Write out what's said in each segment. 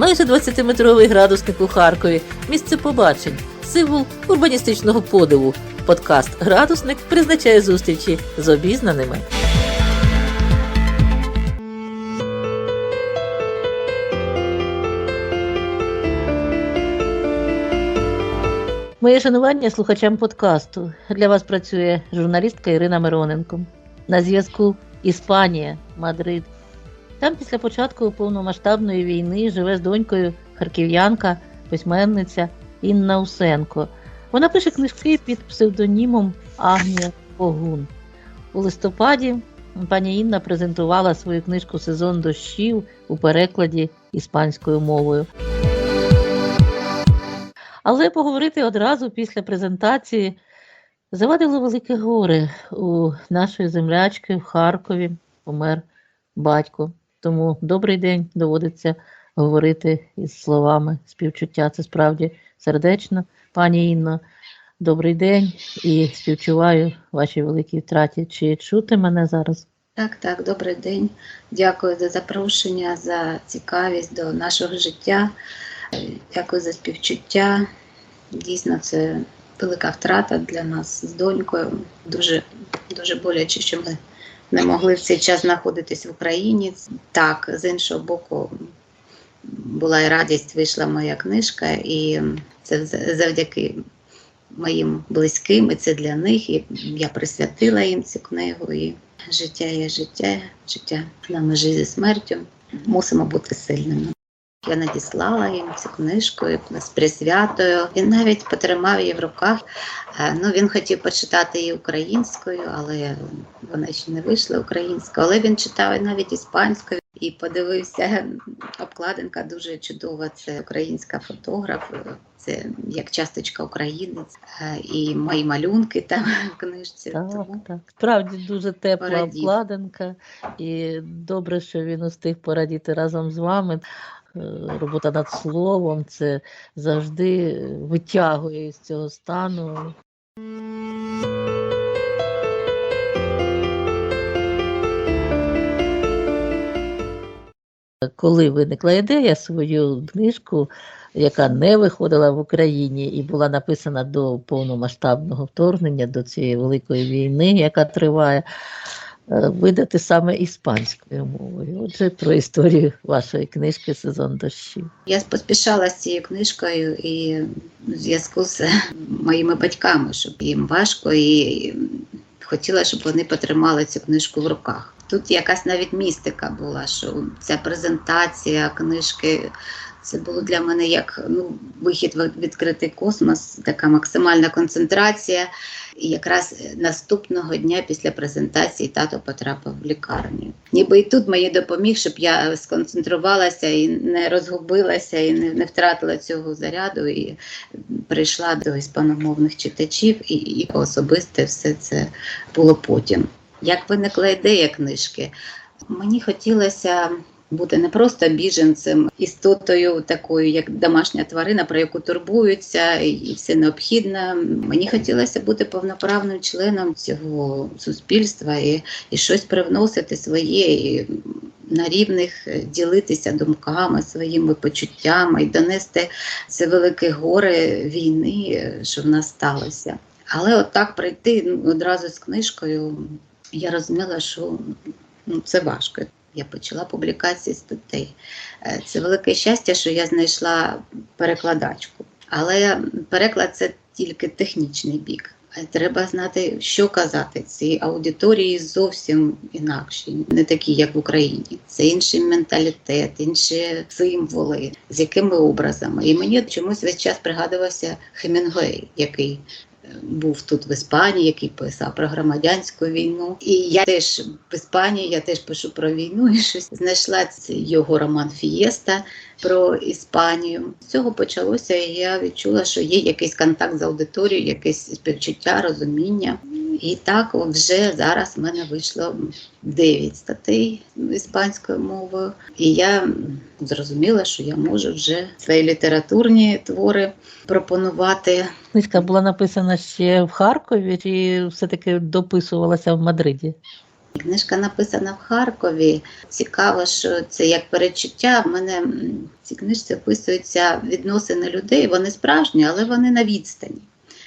Майже 20-метровий градусник у Харкові, місце побачень, символ урбаністичного подиву. Подкаст Градусник призначає зустрічі з обізнаними. Моє шанування слухачам подкасту. Для вас працює журналістка Ірина Мироненко. На зв'язку Іспанія, Мадрид. Там після початку повномасштабної війни живе з донькою харків'янка, письменниця Інна Усенко. Вона пише книжки під псевдонімом Агнія Погун. У листопаді пані Інна презентувала свою книжку Сезон дощів у перекладі іспанською мовою. Але поговорити одразу після презентації завадило велике горе у нашої землячки в Харкові помер батько. Тому добрий день доводиться говорити із словами співчуття. Це справді сердечно. Пані Інно, добрий день і співчуваю вашій великій втраті. Чи чути мене зараз? Так, так, добрий день. Дякую за запрошення, за цікавість до нашого життя. Дякую за співчуття. Дійсно, це велика втрата для нас з донькою. Дуже, дуже боляче, що ми не могли в цей час знаходитись в Україні. Так, з іншого боку, була і радість, вийшла моя книжка, і це завдяки моїм близьким, і це для них. І я присвятила їм цю книгу. І життя є життя, життя на межі зі смертю. Мусимо бути сильними. Я надіслала їм цю книжку з присвятою. Він навіть потримав її в руках. Е, Ну, він хотів почитати її українською, але вона ще не вийшла українською. Але він читав навіть іспанською і подивився. Обкладинка дуже чудова. Це українська фотограф. Це як часточка України Е, і мої малюнки там в книжці. Так, Тому так. Справді дуже тепла Порадів. обкладинка, і добре, що він устиг порадіти разом з вами. Е, Робота над словом це завжди витягує з цього стану. Коли виникла ідея свою книжку, яка не виходила в Україні і була написана до повномасштабного вторгнення, до цієї великої війни, яка триває, е, видати саме іспанською мовою. Отже, про історію вашої книжки Сезон дощів. Я поспішала з цією книжкою і в зв'язку з моїми батьками, щоб їм важко, і хотіла, щоб вони потримали цю книжку в руках. Тут якась навіть містика була, що ця презентація книжки. Це було для мене як ну, вихід в відкритий космос, така максимальна концентрація. І якраз наступного дня після презентації тато потрапив в лікарню. Ніби і тут мені допоміг, щоб я сконцентрувалася і не розгубилася, і не, не втратила цього заряду, і прийшла до іспаномовних читачів, і, і особисте все це було потім. Як виникла ідея книжки? Мені хотілося бути не просто біженцем, істотою такою, як домашня тварина, про яку турбуються, і все необхідне. Мені хотілося бути повноправним членом цього суспільства і, і щось привносити своє. І, на рівних ділитися думками, своїми почуттями і донести це велике горе війни, що в нас сталося. Але от прийти ну, одразу з книжкою, я розуміла, що ну, це важко. Я почала публікації статей. Е, Це велике щастя, що я знайшла перекладачку. Але переклад це тільки технічний бік. Е, Треба знати, що казати. Ці аудиторії зовсім інакші, не такі, як в Україні. Це інший менталітет, інші символи, з якими образами. І мені чомусь весь час пригадувався Хемінгуей, який був тут в Іспанії, який писав про громадянську війну. І я теж в Іспанії, я теж пишу про війну і щось знайшла його роман Фієста про Іспанію. З цього почалося, і я відчула, що є якийсь контакт з аудиторією, якесь співчуття, розуміння. І так вже зараз в мене вийшло 9 статей іспанською мовою. І я зрозуміла, що я можу вже свої літературні твори пропонувати. Книжка була написана ще в Харкові, чи все-таки дописувалася в Мадриді? Книжка написана в Харкові. Цікаво, що це як перечуття. В мене в цій книжці описуються відносини людей. Вони справжні, але вони на відстані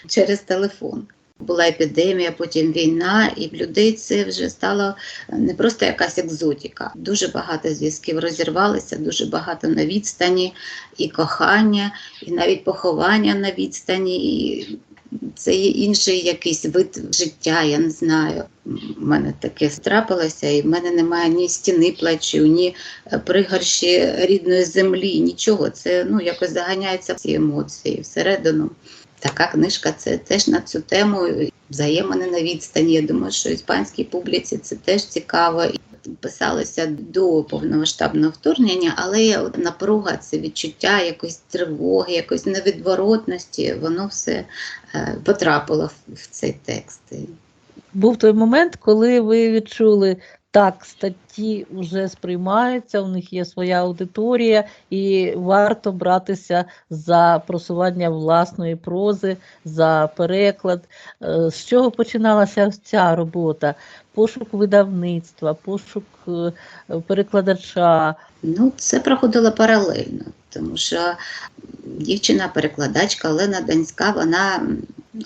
через телефон. Була епідемія, потім війна, і в людей це вже стало не просто якась екзотика. Дуже багато зв'язків розірвалися, дуже багато на відстані, і кохання, і навіть поховання на відстані. І це є інший якийсь вид життя, я не знаю. У мене таке трапилося, і в мене немає ні стіни плачу, ні е, пригорші рідної землі, нічого. Це ну якось заганяється ці емоції всередину. Така книжка це теж на цю тему взаємини на відстані. Я думаю, що іспанській публіці це теж цікаво. Писалося до повномасштабного вторгнення, але напруга, це відчуття якоїсь тривоги, якоїсь невідворотності, воно все е, потрапило в, в цей текст. Був той момент, коли ви відчули, так, статті вже сприймаються, у них є своя аудиторія, і варто братися за просування власної прози, за переклад. Е, З чого починалася ця робота? Пошук видавництва, пошук е, перекладача. Ну, це проходило паралельно, тому що дівчина-перекладачка Олена Данська, вона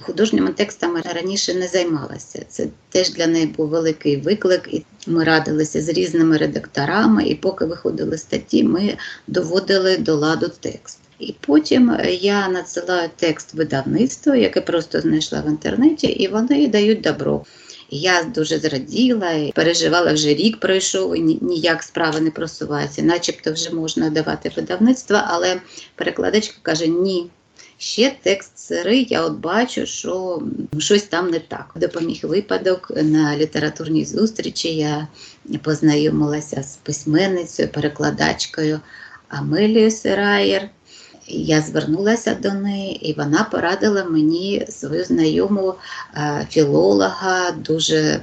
художніми текстами раніше не займалася. Це теж для неї був великий виклик. І ми радилися з різними редакторами, і поки виходили статті, ми доводили до ладу текст. І потім е, я надсилаю текст видавництву, яке просто знайшла в інтернеті, і вони дають добро. Я дуже зраділа і переживала вже рік пройшов, і ніяк справа не просувається, начебто вже можна давати видавництво, але перекладачка каже: ні. Ще текст сирий, я от бачу, що щось там не так. Допоміг випадок на літературній зустрічі. Я познайомилася з письменницею, перекладачкою Амелією Сираєр. Я звернулася до неї, і вона порадила мені свою знайому е, філолога, дуже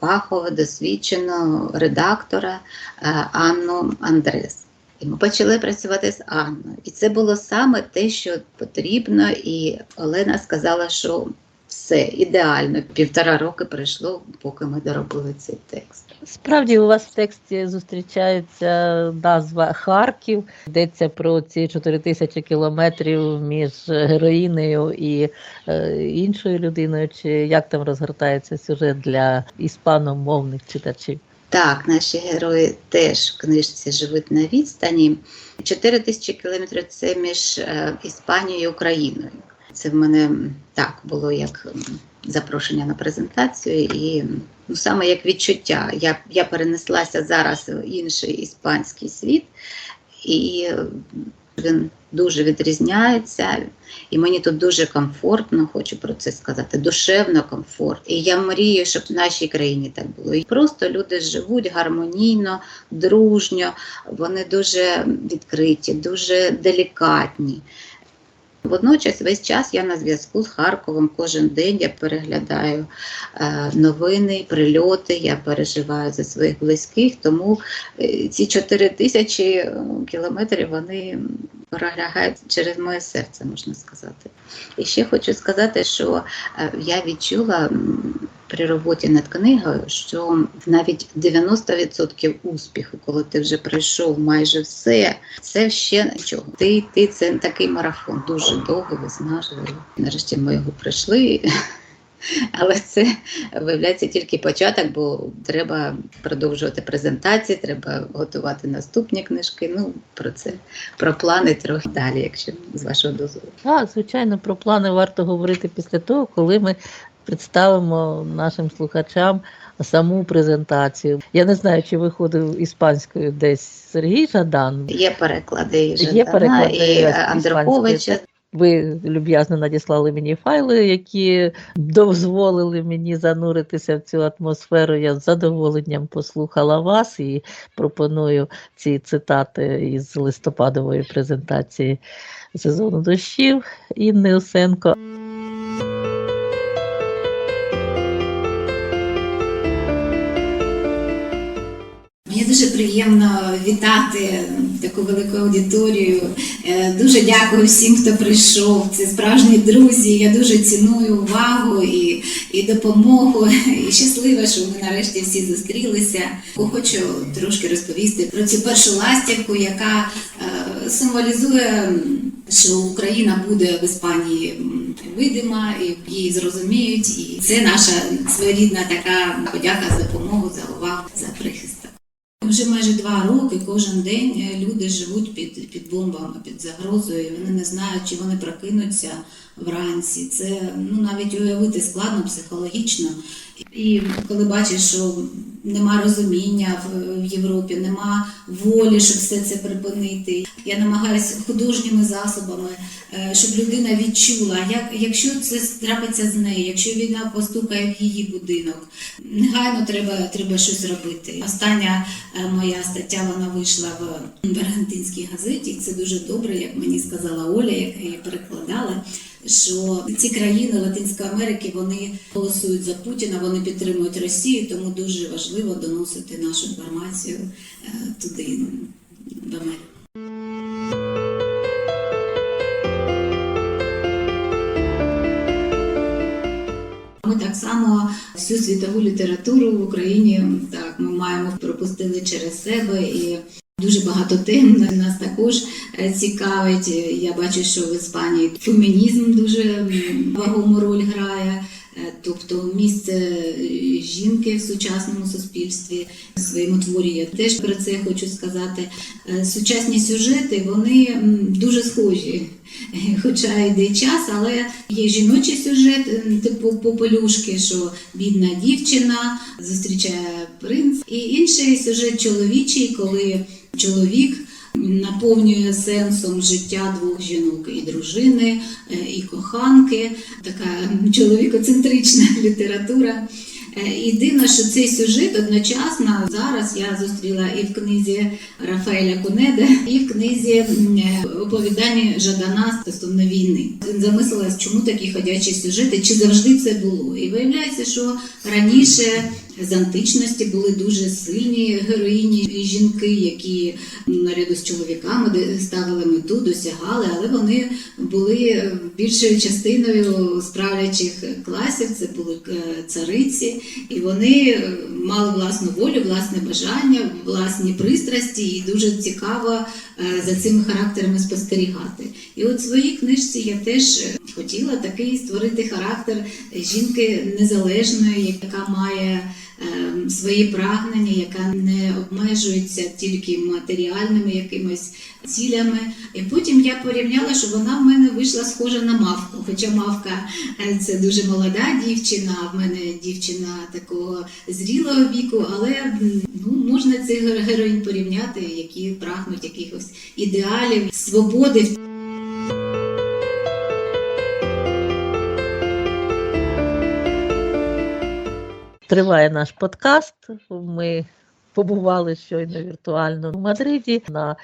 фахово, досвідченого редактора е, Анну Андрес. І ми почали працювати з Анною. І це було саме те, що потрібно. І Олена сказала, що все ідеально. Півтора роки пройшло, поки ми доробили цей текст. Справді у вас в тексті зустрічається назва Харків, йдеться про ці 4 тисячі кілометрів між героїнею і е, іншою людиною, чи як там розгортається сюжет для іспаномовних читачів. Так, наші герої теж в книжці живуть на відстані. 4 тисячі кілометрів це між е, Іспанією і Україною. Це в мене так було як запрошення на презентацію, і ну, саме як відчуття. Я, я перенеслася зараз в інший іспанський світ, і він дуже відрізняється. І мені тут дуже комфортно, хочу про це сказати, душевно комфорт. І я мрію, щоб в нашій країні так було. І просто люди живуть гармонійно, дружньо, вони дуже відкриті, дуже делікатні. Водночас весь час я на зв'язку з Харковом. Кожен день я переглядаю е, новини, прильоти, я переживаю за своїх близьких. Тому е, ці 4 тисячі е, кілометрів вони пролягають через моє серце, можна сказати. І ще хочу сказати, що я відчула при роботі над книгою, що навіть 90% успіху, коли ти вже пройшов майже все, це ще нічого. Ти, ти це такий марафон, дуже довгий, виснажливий. Нарешті ми його пройшли. Але це виявляється тільки початок, бо треба продовжувати презентації, треба готувати наступні книжки. Ну про це про плани трохи далі, якщо з вашого дозволу. Так, звичайно, про плани варто говорити після того, коли ми представимо нашим слухачам саму презентацію. Я не знаю, чи виходив іспанською десь Сергій Жадан. Є переклади і Є переклади і Андруховича. Ви люб'язно надіслали мені файли, які дозволили мені зануритися в цю атмосферу. Я з задоволенням послухала вас і пропоную ці цитати із листопадової презентації сезону дощів Інни Усенко. Дуже приємно вітати таку велику аудиторію. Е, Дуже дякую всім, хто прийшов. Це справжні друзі. Я дуже ціную увагу і, і допомогу. І щаслива, що ми нарешті всі зустрілися. Хочу трошки розповісти про цю першу ластівку, яка е, символізує, що Україна буде в Іспанії видима, і її зрозуміють. І це наша своєрідна така подяка за допомогу, за увагу, за прихист. Вже майже два роки кожен день е, люди живуть під, під бомбами, під загрозою. Вони не знають, чи вони прокинуться вранці. Це ну навіть уявити складно психологічно. І коли бачиш, що нема розуміння в, Європі, нема волі, щоб все це припинити. Я намагаюся художніми засобами, е, щоб людина відчула, як якщо це трапиться з нею, якщо війна постукає в її будинок, негайно треба, треба щось робити. Остання е, моя стаття вона вийшла в Аргентинській газеті. Це дуже добре, як мені сказала Оля, яка її перекладала. Що ці країни Латинської Америки вони голосують за Путіна, вони підтримують Росію, тому дуже важливо доносити нашу інформацію е, туди, в Америку. Ми так само всю світову літературу в Україні так ми маємо пропустили через себе і. Дуже багато тем нас також е, цікавить. Я бачу, що в Іспанії фемінізм дуже вагому роль грає. Е, Тобто місце е, жінки в сучасному суспільстві в своєму творі я теж про це хочу сказати. Е, Сучасні сюжети вони дуже схожі, хоча йде час, але є жіночий сюжет, типу попелюшки, що бідна дівчина зустрічає принц, і інший сюжет чоловічий, коли чоловік наповнює сенсом життя двох жінок і дружини, е, і коханки, така чоловікоцентрична література. Е, І дивно, що цей сюжет одночасно зараз я зустріла і в книзі Рафаеля Кунеде, і в книзі е, оповідання Жадана стосовно війни. Замислилась, чому такі ходячі сюжети, чи завжди це було. І виявляється, що раніше з античності були дуже сильні героїні і жінки, які наряду з чоловіками ставили мету, досягали, але вони були більшою частиною справлячих класів. Це були е, цариці, і вони е, мали власну волю, власне бажання, власні пристрасті, і дуже цікаво е, за цими характерами спостерігати. І от в своїй книжці я теж хотіла такий створити характер жінки незалежної, яка має свої прагнення, яка не обмежується тільки матеріальними якимись цілями. І потім я порівняла, що вона в мене вийшла схожа на мавку. Хоча мавка е, це дуже молода дівчина, в мене дівчина такого зрілого віку, але ну, можна цих гер- героїнь порівняти, які прагнуть якихось ідеалів, свободи. Триває наш подкаст. Ми побували щойно віртуально в Мадриді на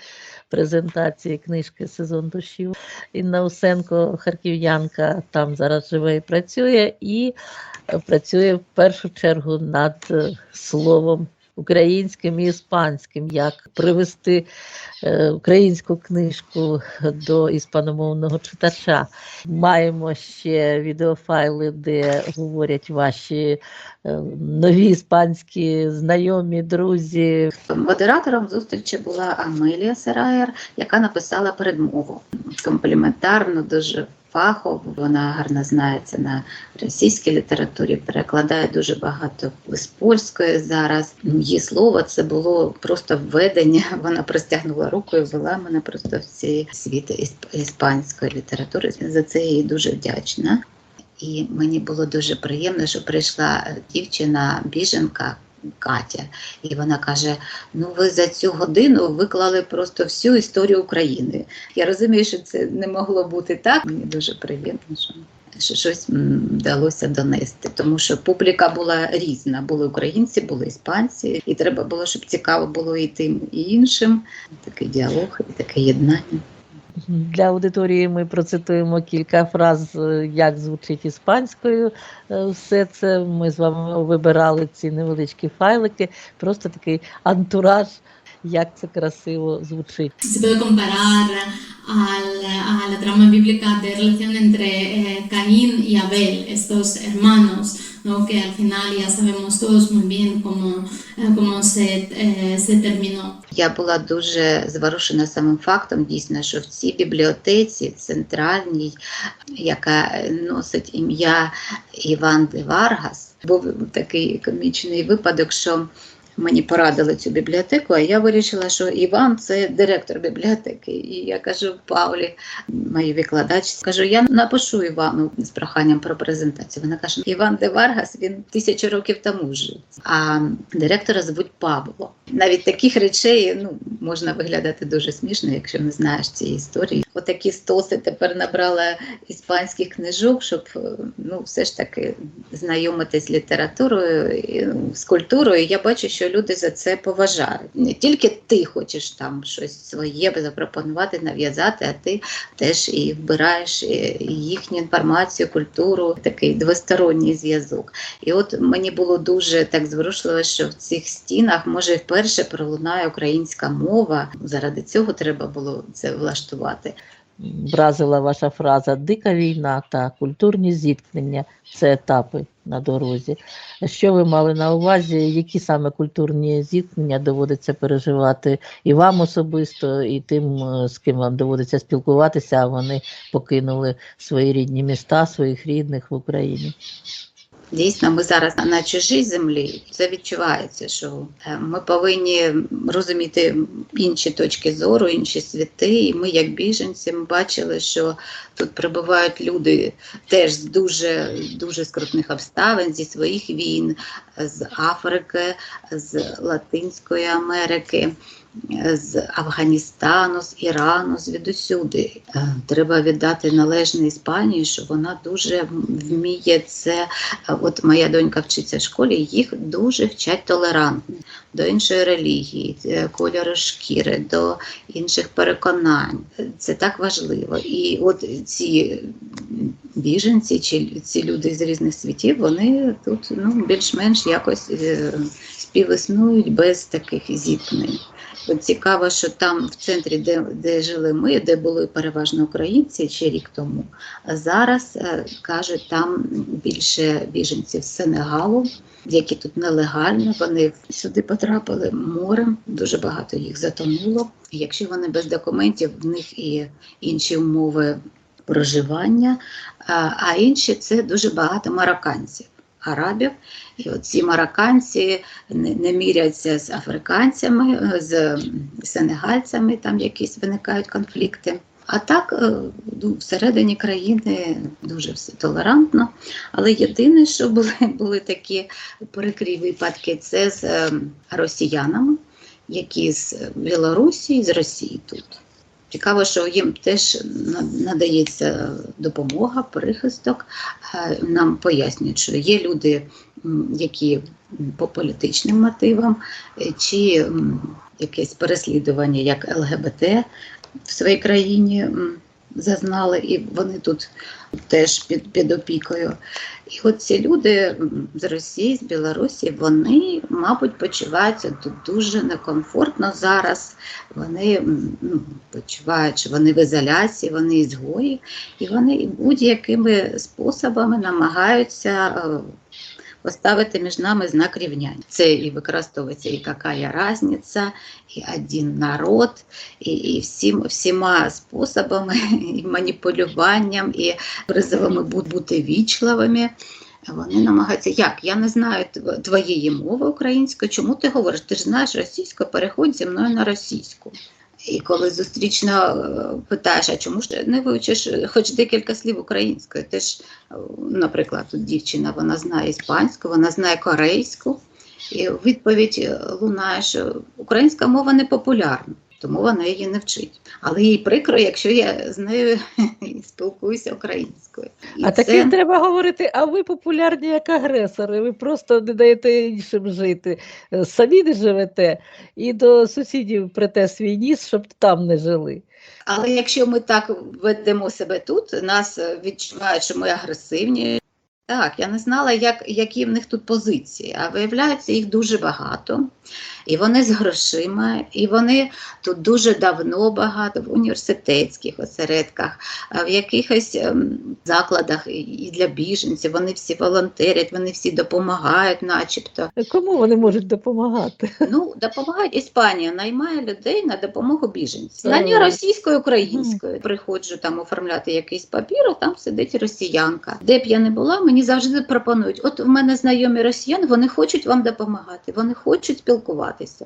презентації книжки Сезон душів. Інна Усенко, харків'янка, там зараз живе і працює, і працює в першу чергу над е, словом українським і іспанським, як привести е, українську книжку до іспаномовного читача. Маємо ще відеофайли, де говорять ваші е, нові іспанські знайомі, друзі. Модератором зустрічі була Амелія Сераєр, яка написала передмову. Компліментарно, дуже фахово. Вона гарно знається на російській літературі, перекладає дуже багато з польської зараз. Її слово це було просто введення. Вона простягнула руку і ввела мене просто в цей світ іспанської літератури. За це я їй дуже вдячна. І мені було дуже приємно, що прийшла дівчина біженка Катя, і вона каже: Ну, ви за цю годину виклали просто всю історію України. Я розумію, що це не могло бути так. Мені дуже приємно, що. Що щось вдалося донести, тому що публіка була різна. Були українці, були іспанці, і треба було, щоб цікаво було і тим, і іншим. Такий діалог і таке єднання. Для аудиторії ми процитуємо кілька фраз, е, як звучить іспанською. е, Все це ми з вами вибирали ці невеличкі файлики, просто такий антураж як це красиво звучить. Se puede comparar al, a la trama bíblica de relación entre eh, Caín y Abel, estos hermanos, ¿no? que al final ya sabemos todos muy bien cómo, eh, cómo se, eh, se terminó. Я була дуже зворушена самим фактом, дійсно, що в цій бібліотеці центральній, яка носить ім'я Іван де Варгас, був такий комічний випадок, що мені порадили цю бібліотеку, а я вирішила, що Іван це директор бібліотеки. І я кажу Павлі, моїй викладачці, кажу, я напишу Івану з проханням про презентацію. Вона каже, Іван де Варгас він тисячу років тому жив, а директора звуть Павло. Навіть таких речей ну, можна виглядати дуже смішно, якщо не знаєш цієї історії. Отакі стоси тепер набрала іспанських книжок, щоб е, ну, все ж таки знайомитись з літературою, ну, з культурою. Я бачу, що люди за це поважають. Не тільки ти хочеш там щось своє запропонувати, нав'язати, а ти теж і вбираєш е, їхню інформацію, культуру, такий двосторонній зв'язок. І от мені було дуже так зворушливо, що в цих стінах може вперше пролунає українська мова. Заради цього треба було це влаштувати. Вразила ваша фраза Дика війна та культурні зіткнення це етапи на дорозі. Що ви мали на увазі? Які саме культурні зіткнення доводиться переживати і вам особисто, і тим, е, з ким вам доводиться спілкуватися, а вони покинули свої рідні міста, своїх рідних в Україні? Дійсно, ми зараз на чужій землі. Це відчувається, що е, ми повинні розуміти інші точки зору, інші світи. І ми, як біженці, ми бачили, що тут прибувають люди теж з дуже дуже скрутних обставин зі своїх війн, з Африки, з Латинської Америки. З Афганістану, з Ірану, звідусюди. Е, Треба віддати належне Іспанії, що вона дуже вміє це. Е, От моя донька вчиться в школі, їх дуже вчать толерантно до іншої релігії, е, кольору шкіри, до інших переконань. Це так важливо. І от ці біженці чи ці люди з різних світів, вони тут ну, більш-менш якось співіснують без таких зіткнень. От цікаво, що там в центрі, де, де жили ми, де були переважно українці ще рік тому, а зараз е, кажуть, там більше біженців з Сенегалу, які тут нелегально, вони сюди потрапили морем, дуже багато їх затонуло. Якщо вони без документів, в них і інші умови проживання, а, а інші це дуже багато марокканців. Арабів, і от ці марокканці не, міряться з африканцями, з сенегальцями, там якісь виникають конфлікти. А так е, ну, всередині країни дуже все толерантно. Але єдине, що були, були такі прикрі випадки, це з е, росіянами, які з Білорусі і з Росії тут. Цікаво, що їм теж на- надається допомога, прихисток. Е, Нам пояснюють, що є люди, які по політичним мотивам, е, чи якесь переслідування як ЛГБТ в своїй країні зазнали, і вони тут теж під, під опікою. І от ці люди з Росії, з Білорусі, вони, мабуть, почуваються тут дуже некомфортно зараз. Вони ну, почувають, що вони в ізоляції, вони ізгої, і вони будь-якими способами намагаються е, поставити між нами знак рівняння. Це і використовується і яка різниця, і один народ, і, і всім, всіма способами, і маніпулюванням, і призовами бути вічливими. Вони намагаються, як? Я не знаю твоєї мови української, чому ти говориш? Ти ж знаєш російську, переходь зі мною на російську. І коли зустрічно е, питаєш, а чому ж не вивчиш хоч декілька слів української? Ти ж, е, наприклад, тут дівчина вона знає іспанську, вона знає корейську, і відповідь е, лунає, що українська мова не популярна, тому вона її не вчить. Але їй прикро, якщо я з нею спілкуюся українською. І а таким треба говорити, а ви популярні як агресори, ви просто не даєте іншим жити. Е, Самі не живете і до сусідів прете свій ніс, щоб там не жили. Але якщо ми так ведемо себе тут, нас відчувають, що ми агресивні. Так, я не знала, як, які в них тут позиції, а виявляється, їх дуже багато. І вони з грошима, і вони тут дуже давно багато в університетських осередках, в якихось ем, закладах і- для біженців. Вони всі волонтерять, вони всі допомагають, начебто. Кому вони можуть допомагати? Ну, допомагають. Іспанія наймає людей на допомогу біженцям. На Так. російською, українською. Приходжу там оформляти якийсь папір, а там сидить росіянка. Де б я не була, мені завжди пропонують: от в мене знайомі росіяни, вони хочуть вам допомагати, вони хочуть спілкуватися. This.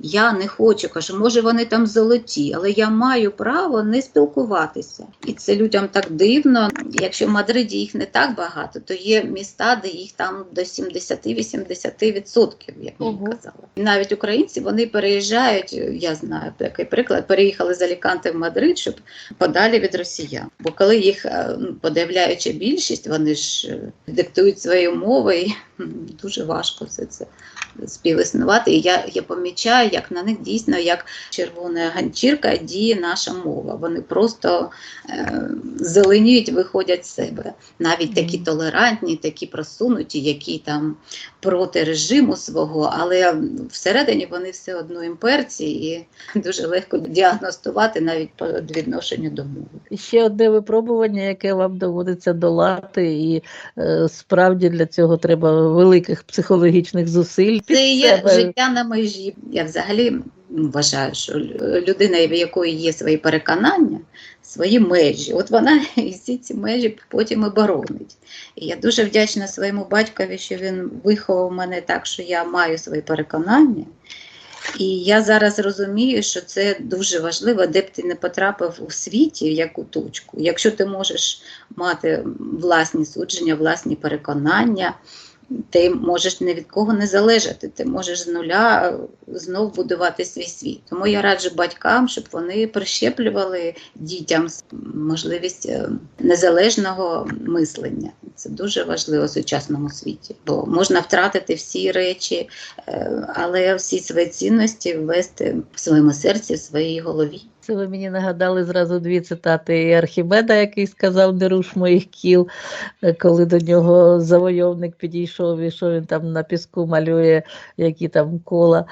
Я не хочу, кажу, може вони там золоті, але я маю право не спілкуватися. І це людям так дивно. Якщо в Мадриді їх не так багато, то є міста, де їх там до 70-80%, як мені Ого. казали. І навіть українці вони переїжджають. Я знаю такий приклад. Переїхали з Аліканти в Мадрид, щоб подалі від росіян. Бо коли їх е, подавляюча більшість, вони ж е, диктують свої умови, і дуже важко все це співіснувати. І я, я помічаю, як на них дійсно як червона ганчірка діє наша мова. Вони просто е, зеленіють, виходять з себе. Навіть такі толерантні, такі просунуті, які там проти режиму свого, але всередині вони все одно імперці і дуже легко діагностувати навіть по відношенню до мови. Ще одне випробування, яке вам доводиться долати, і е, справді для цього треба великих психологічних зусиль. Це є себе. життя на межі. Я взагалі ну, вважаю, що людина, в якої є свої переконання, свої межі. От вона і всі ці межі потім і боронить. І я дуже вдячна своєму батькові, що він виховав мене так, що я маю свої переконання. І я зараз розумію, що це дуже важливо, де б ти не потрапив у світі, в яку точку. Якщо ти можеш мати власні судження, власні переконання, ти можеш ні від кого не залежати, ти можеш з нуля е, знов будувати свій світ. Тому я раджу батькам, щоб вони прищеплювали дітям можливість е, незалежного мислення. Це дуже важливо в сучасному світі, бо можна втратити всі речі, е, але всі свої цінності ввести в своєму серці, в своїй голові. Це ви мені нагадали зразу дві цитати і Архімеда, який сказав не руш моїх кіл, е, коли до нього завойовник підійшов, і що він там на піску малює, які там кола.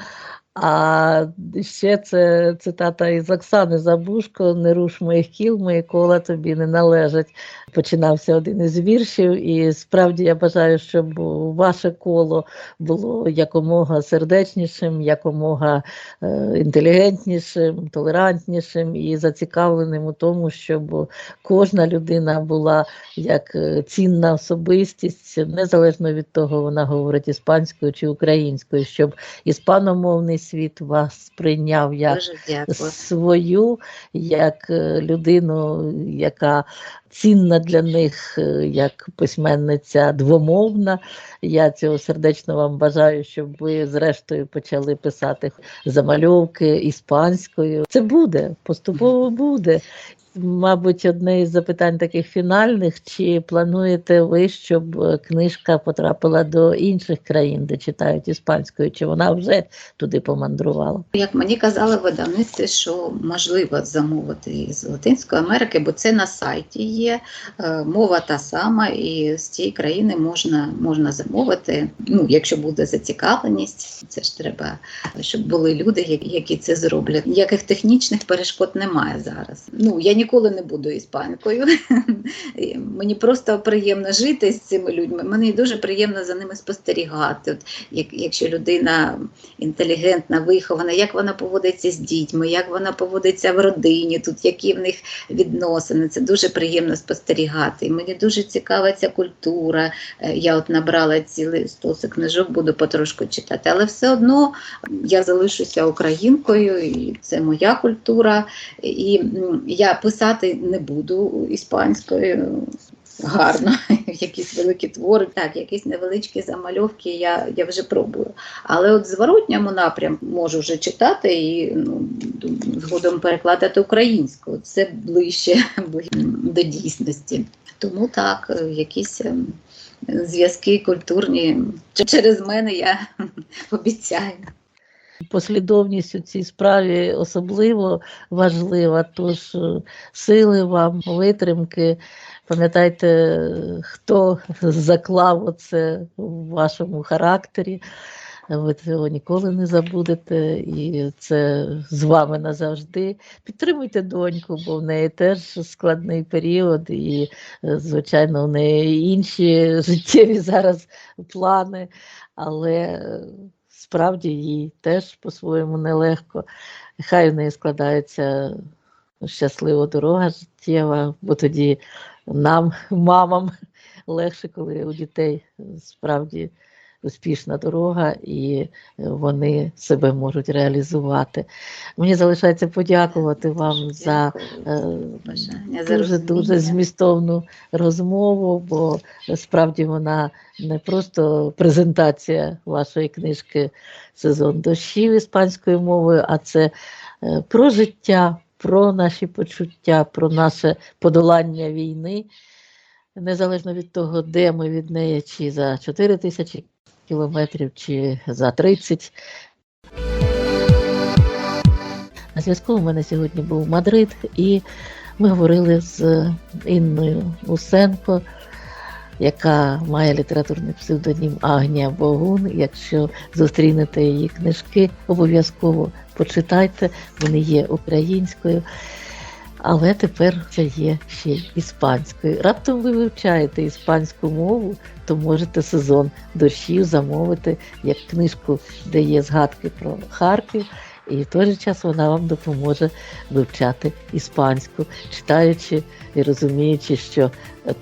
А ще це цитата із Оксани Забушко: Не руш моїх кіл, мої кола тобі не належать. Починався один із віршів, і справді я бажаю, щоб ваше коло було якомога сердечнішим, якомога е, інтелігентнішим, толерантнішим і зацікавленим у тому, щоб кожна людина була як е, цінна особистість, незалежно від того, вона говорить іспанською чи українською, щоб іспаномовний світ вас сприйняв як свою, як е, людину, яка цінна для них, е, як письменниця двомовна. Я цього сердечно вам бажаю, щоб ви зрештою почали писати замальовки іспанською. Це буде, поступово буде. Мабуть, одне із запитань таких фінальних: чи плануєте ви, щоб е, книжка потрапила до інших країн, де читають іспанською, чи вона вже туди помандрувала? Як мені казали в видавництві, що можливо замовити з Латинської Америки, бо це на сайті є, е, мова та сама, і з цієї країни можна, можна замовити. Ну, якщо буде зацікавленість, це ж треба, щоб були люди, які, це зроблять. Ніяких технічних перешкод немає зараз. Ну, я ніколи не буду іспанкою. Мені просто приємно жити з цими людьми. Мені дуже приємно за ними спостерігати. От, як, якщо людина інтелігентна, вихована, як вона поводиться з дітьми, як вона поводиться в родині, тут які в них відносини. Це дуже приємно спостерігати. І мені дуже цікава ця культура. Е, Я от набрала цілий стосик книжок, буду потрошку читати. Але все одно я залишуся українкою, і це моя культура. І я писати не буду іспанською. Гарно, якісь великі твори, так, якісь невеличкі замальовки я, я вже пробую. Але от в зворотньому напрямку можу вже читати і ну, згодом перекладати українською. Це ближче до дійсності. Тому так, якісь е, зв'язки культурні через мене я обіцяю. Послідовність у цій справі особливо важлива. Тож е, сили вам, витримки. Пам'ятайте, хто заклав оце в вашому характері. ви цього ніколи не забудете, і це з вами назавжди. Підтримуйте доньку, бо в неї теж складний період, і, е, звичайно, у неї інші життєві зараз плани, але е, справді їй теж по-своєму нелегко. Хай в неї складається щаслива дорога життєва, бо тоді нам, мамам, легше, коли у дітей справді успішна дорога і вони себе можуть реалізувати. Мені залишається подякувати вам за е, за дуже дуже змістовну розмову, бо справді вона не просто презентація вашої книжки Сезон дощів іспанською мовою, а це е, про життя, про наші почуття, про наше подолання війни, незалежно від того, де ми від неї, чи за 4 тисячі кілометрів, чи за 30. На зв'язку у мене сьогодні був Мадрид, і ми говорили з Інною Усенко, яка має літературний псевдонім Агнія Богун. Якщо зустрінете її книжки, обов'язково почитайте, вони є українською. Але тепер це є ще іспанською. Раптом ви вивчаєте іспанську мову, то можете сезон дощів замовити як книжку, де є згадки про Харків, і в той же час вона вам допоможе вивчати іспанську, читаючи і розуміючи, що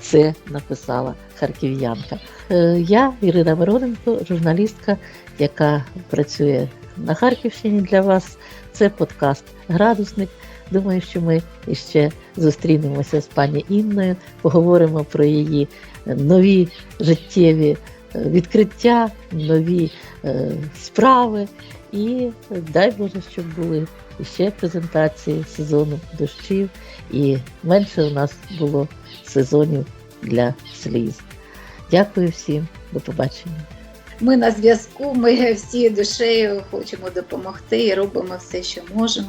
це написала харків'янка. Е, Я Ірина Мироненко, журналістка, яка працює на Харківщині для вас. Це подкаст Градусник. Думаю, що ми іще зустрінемося з пані Інною, поговоримо про її нові життєві е, відкриття, нові е, справи. І дай Боже, щоб були ще презентації сезону дощів, і менше у нас було сезонів для сліз. Дякую всім, до побачення. Ми на зв'язку, ми всі душею хочемо допомогти і робимо все, що можемо.